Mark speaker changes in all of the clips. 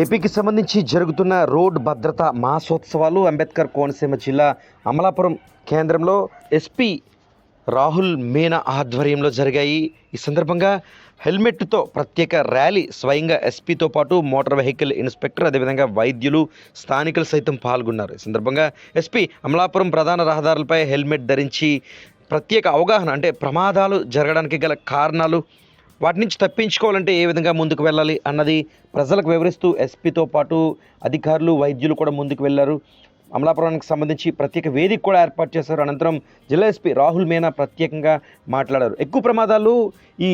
Speaker 1: ఏపీకి సంబంధించి జరుగుతున్న రోడ్ భద్రత మాసోత్సవాలు అంబేద్కర్ కోనసీమ జిల్లా అమలాపురం కేంద్రంలో ఎస్పీ రాహుల్ మీనా ఆధ్వర్యంలో జరిగాయి. ఈ సందర్భంగా హెల్మెట్తో ప్రత్యేక ర్యాలీ స్వయంగా ఎస్పీతో పాటు మోటార్ వెహికల్ ఇన్స్పెక్టర్ అదేవిధంగా వైద్యులు స్థానికులు సైతం పాల్గొన్నారు. ఈ సందర్భంగా ఎస్పీ అమలాపురం ప్రధాన రహదారులపై హెల్మెట్ ధరించి ప్రత్యేక అవగాహన అంటే ప్రమాదాలు జరగడానికి గల కారణాలు వాటి నుంచి తప్పించుకోవాలంటే ఏ విధంగా ముందుకు వెళ్ళాలి అన్నది ప్రజలకు వివరిస్తూ ఎస్పీతో పాటు అధికారులు వైద్యులు కూడా ముందుకు వెళ్ళారు. అమలాపురానికి సంబంధించి ప్రత్యేక వేదిక కూడా ఏర్పాటు చేశారు. అనంతరం జిల్లా ఎస్పీ రాహుల్ మీనా ప్రత్యేకంగా మాట్లాడారు. ఎక్కువ ప్రమాదాలు ఈ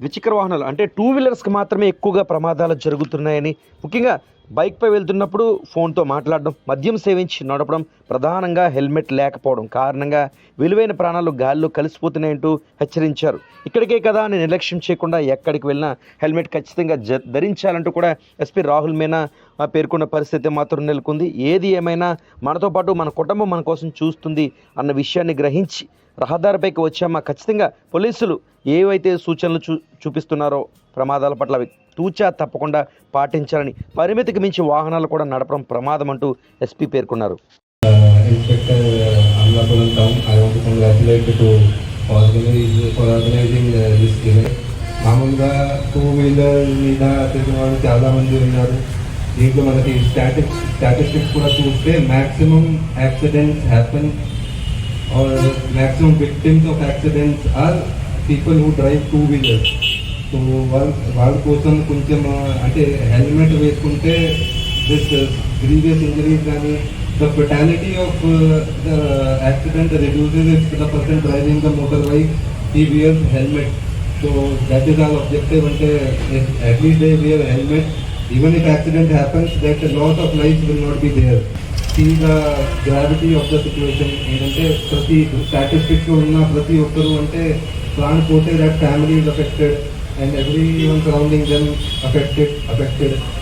Speaker 1: ద్విచక్ర వాహనాలు అంటే టూ వీలర్స్కి మాత్రమే ఎక్కువగా ప్రమాదాలు జరుగుతున్నాయని ముఖ్యంగా బైక్పై వెళ్తున్నప్పుడు ఫోన్తో మాట్లాడడం మద్యం సేవించి నడపడం ప్రధానంగా హెల్మెట్ లేకపోవడం కారణంగా విలువైన ప్రాణాలు గాల్లో కలిసిపోతున్నాయంటూ హెచ్చరించారు. ఇక్కడికే కదా అని నిర్లక్ష్యం చేయకుండా ఎక్కడికి వెళ్ళినా హెల్మెట్ ఖచ్చితంగా జ ధరించాలంటూ కూడా ఎస్పీ రాహుల్ మీనా ఆ, పేర్కొన్న పరిస్థితి మాత్రం నెలకొంది. ఏది ఏమైనా మనతో పాటు మన కుటుంబం మన కోసం చూస్తుంది అన్న విషయాన్ని గ్రహించి రహదారిపైకి వచ్చామా? ఖచ్చితంగా పోలీసులు ఏవైతే సూచనలు చూ చూపిస్తున్నారో ప్రమాదాల పట్ల తూచా తప్పకుండా పాటించాలని పరిమితికి మించి వాహనాలు కూడా నడపడం ప్రమాదం అంటూ ఎస్పీ పేర్కొన్నారు.
Speaker 2: Inspector uh, Amlapuram Town. I want to organise to మామూలుగా టూ వీలర్ మీద తెలిసిన వాళ్ళు చాలామంది ఉన్నారు. దీంట్లో మనకి స్టాటిక్ స్టాటిస్టిక్స్ కూడా చూస్తే maximum accidents happen are maximum victims of accidents are people who drive two wheelers so వాళ్ళ వాళ్ళ కోసం కొంచెం ఆ, అంటే హెల్మెట్ వేసుకుంటే దిస్ గ్రీవియస్ ఇంజరీస్ కానీ the fatality of the accident reduces if the person driving the motor bike ఈ wears helmet so that is all objective అంటే at least they wear helmet even if accident happens that lot of life will not be there see the gravity of the situation ఏంటంటే ప్రతి statistics ఉన్న ప్రతి ఒక్కరు అంటే ప్రాణ పోతే that family is affected and everyone surrounding them affected affected.